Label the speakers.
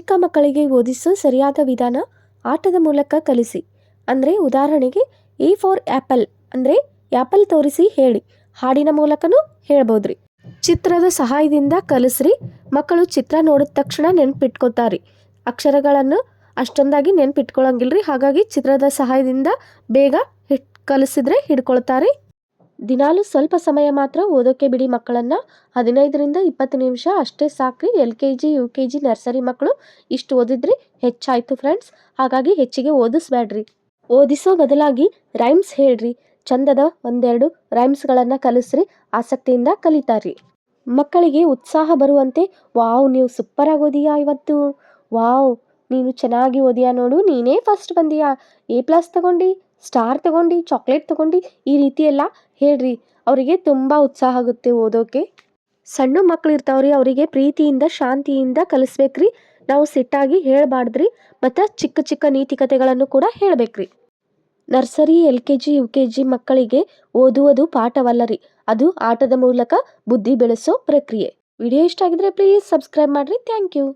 Speaker 1: ಚಿಕ್ಕ ಮಕ್ಕಳಿಗೆ ಓದಿಸೋ ಸರಿಯಾದ ವಿಧಾನ ಆಟದ ಮೂಲಕ ಕಲಿಸಿ. ಅಂದರೆ ಉದಾಹರಣೆಗೆ, ಎ ಫಾರ್ ಆ್ಯಪಲ್ ಅಂದರೆ ಆ್ಯಪಲ್ ತೋರಿಸಿ ಹೇಳಿ. ಹಾಡಿನ ಮೂಲಕನೂ ಹೇಳ್ಬೋದ್ರಿ. ಚಿತ್ರದ ಸಹಾಯದಿಂದ ಕಲಿಸ್ರಿ. ಮಕ್ಕಳು ಚಿತ್ರ ನೋಡಿದ ತಕ್ಷಣ ನೆನ್ಪಿಟ್ಕೋತಾರೆ. ಅಕ್ಷರಗಳನ್ನು ಅಷ್ಟೊಂದಾಗಿ ನೆನ್ಪಿಟ್ಕೊಳ್ಳಂಗಿಲ್ರಿ ಹಾಗಾಗಿ ಚಿತ್ರದ ಸಹಾಯದಿಂದ ಬೇಗ ಹಿಟ್, ಕಲಿಸಿದ್ರೆ ಹಿಡ್ಕೊಳ್ತಾರೆ. ದಿನಾಲು ಸ್ವಲ್ಪ ಸಮಯ ಮಾತ್ರ ಓದೋಕ್ಕೆ ಬಿಡಿ ಮಕ್ಕಳನ್ನು. ಹದಿನೈದರಿಂದ ಇಪ್ಪತ್ತು ನಿಮಿಷ ಅಷ್ಟೇ ಸಾಕ್ರಿ. L K G, U K G nursery ಮಕ್ಕಳು ಇಷ್ಟು ಓದಿದ್ರಿ ಹೆಚ್ಚಾಯಿತು ಫ್ರೆಂಡ್ಸ್. ಹಾಗಾಗಿ ಹೆಚ್ಚಿಗೆ ಓದಿಸ್ಬೇಡ್ರಿ. ಓದಿಸೋ ಬದಲಾಗಿ ರೈಮ್ಸ್ ಹೇಳ್ರಿ. ಚಂದದ ಒಂದೆರಡು ರೈಮ್ಸ್ಗಳನ್ನು ಕಲಿಸ್ರಿ. ಆಸಕ್ತಿಯಿಂದ ಕಲಿತಾರ್ರಿ. ಮಕ್ಕಳಿಗೆ ಉತ್ಸಾಹ ಬರುವಂತೆ, ವಾವ್, ನೀವು ಸೂಪರಾಗಿ ಆಗೋದೀಯಾ ಇವತ್ತು. ವಾವ್ ನೀನು ಚೆನ್ನಾಗಿ ಓದಿಯಾ ನೋಡು, ನೀನೇ ಫಸ್ಟ್ ಬಂದಿಯಾ? ಎ ಪ್ಲಸ್ ತಗೊಂಡು ಸ್ಟಾರ್ ತಗೊಂಡು ಚಾಕ್ಲೇಟ್ ತಗೊಂಡು, ಈ ರೀತಿ ಎಲ್ಲ ಹೇಳ್ರಿ. ಅವರಿಗೆ ತುಂಬ ಉತ್ಸಾಹ ಆಗುತ್ತೆ ಓದೋಕೆ. ಸಣ್ಣ ಮಕ್ಕಳು ಇರ್ತಾವ್ರಿ, ಅವರಿಗೆ ಪ್ರೀತಿಯಿಂದ, ಶಾಂತಿಯಿಂದ ಕಲಿಸ್ಬೇಕ್ರಿ. ನಾವು ಸಿಟ್ಟಾಗಿ ಹೇಳಬಾರ್ದ್ರಿ, ಮತ್ತು ಚಿಕ್ಕ ಚಿಕ್ಕ ನೀತಿ ಕಥೆಗಳನ್ನು ಕೂಡ ಹೇಳಬೇಕ್ರಿ. Nursery, L K G, U K G ಮಕ್ಕಳಿಗೆ ಓದುವುದು ಪಾಠವಲ್ಲ ರೀ. ಅದು ಆಟದ ಮೂಲಕ ಬುದ್ಧಿ ಬೆಳೆಸೋ ಪ್ರಕ್ರಿಯೆ. ವಿಡಿಯೋ ಇಷ್ಟ ಆಗಿದ್ರೆ ಪ್ಲೀಸ್ ಸಬ್ಸ್ಕ್ರೈಬ್ ಮಾಡಿರಿ. Thank you